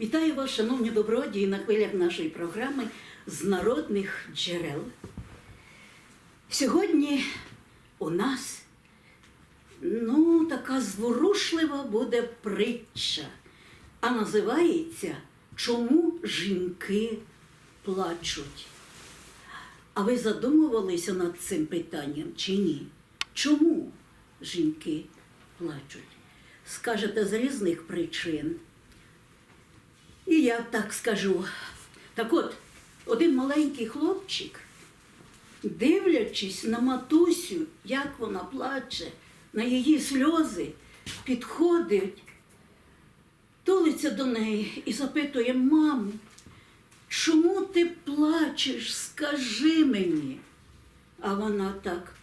Вітаю вас, шановні добродії, на хвилях нашої програми з народних джерел. Сьогодні у нас ну, така зворушлива буде притча, а називається Чому жінки плачуть? А ви задумувалися над цим питанням чи ні? Чому жінки плачуть? Скажете з різних причин. І я так скажу. Так от, один маленький хлопчик, дивлячись на матусю, як вона плаче, на її сльози, підходить, тулиться до неї і запитує, маму, чому ти плачеш? Скажи мені. А вона так,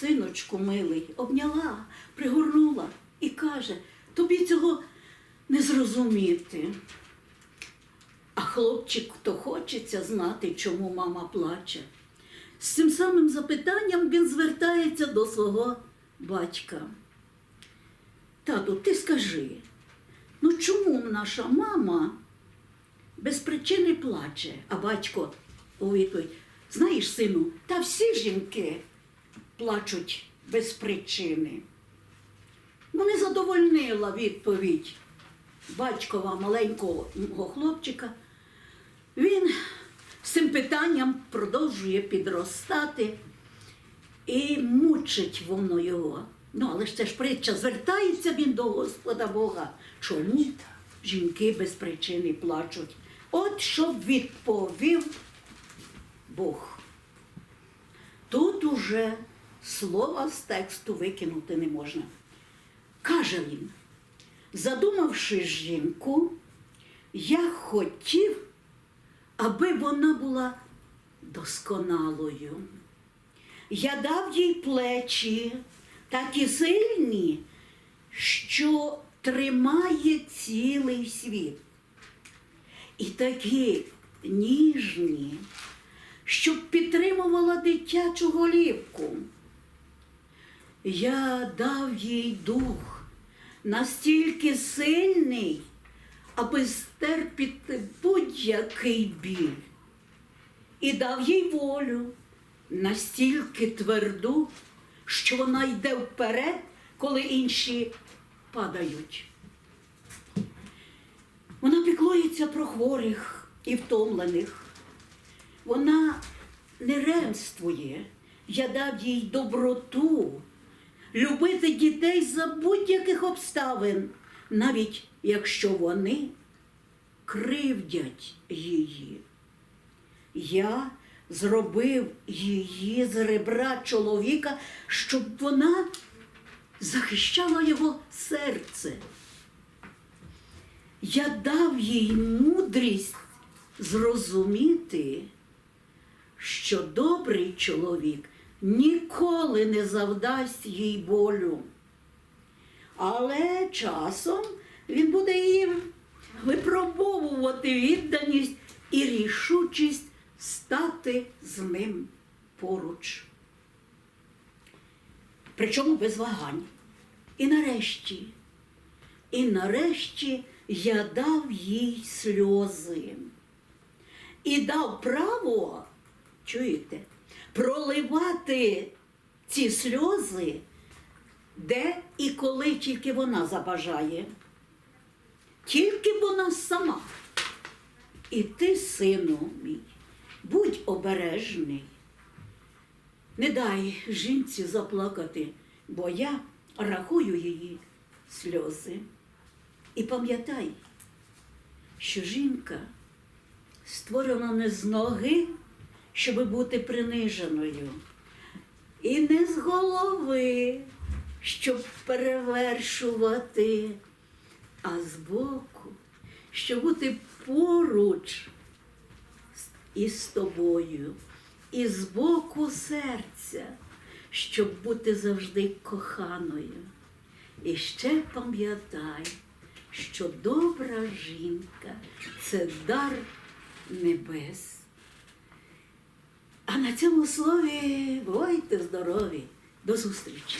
синочку милий, обняла, пригорнула і каже, тобі цього не зрозуміти. А хлопчик, то хочеться знати, чому мама плаче. З цим самим запитанням він звертається до свого батька. Тату, ти скажи, ну чому наша мама без причини плаче? А батько у відповідь, знаєш, сину, та всі жінки плачуть без причини. Ну, не задовольнила відповідь батькова маленького хлопчика. Він з цим питанням продовжує підростати і мучить воно його. Ну, але ж це ж притча, звертається він до Господа Бога. Чому жінки без причини плачуть? От що відповів Бог. Тут уже слова з тексту викинути не можна. Каже він, задумавши жінку, я хотів, аби вона була досконалою. Я дав їй плечі такі сильні, що тримає цілий світ. І такі ніжні, щоб підтримувала дитячу голівку. Я дав їй дух настільки сильний, аби стерпіти будь-який біль. І дав їй волю настільки тверду, що вона йде вперед, коли інші падають. Вона піклується про хворих і втомлених. Вона не ремствує. Я дав їй доброту, любити дітей за будь-яких обставин, навіть якщо вони кривдять її. Я зробив її з ребра чоловіка, щоб вона захищала його серце. Я дав їй мудрість зрозуміти, що добрий чоловік ніколи не завдасть їй болю. Але часом він буде її випробовувати відданість і рішучість стати з ним поруч. Причому без вагань. І нарешті, і нарешті я дав їй сльози і дав право, чуєте, проливати ці сльози, де і коли тільки вона забажає. Тільки вона сама. І ти, сину мій, будь обережний. Не дай жінці заплакати, бо я рахую її сльози. І пам'ятай, що жінка створена не з ноги, щоб бути приниженою, і не з голови, щоб перевершувати, а з боку, щоб бути поруч із тобою, і з боку серця, щоб бути завжди коханою. І ще пам'ятай, що добра жінка це дар небес. А на цьому слові бувайте здорові. До зустрічі!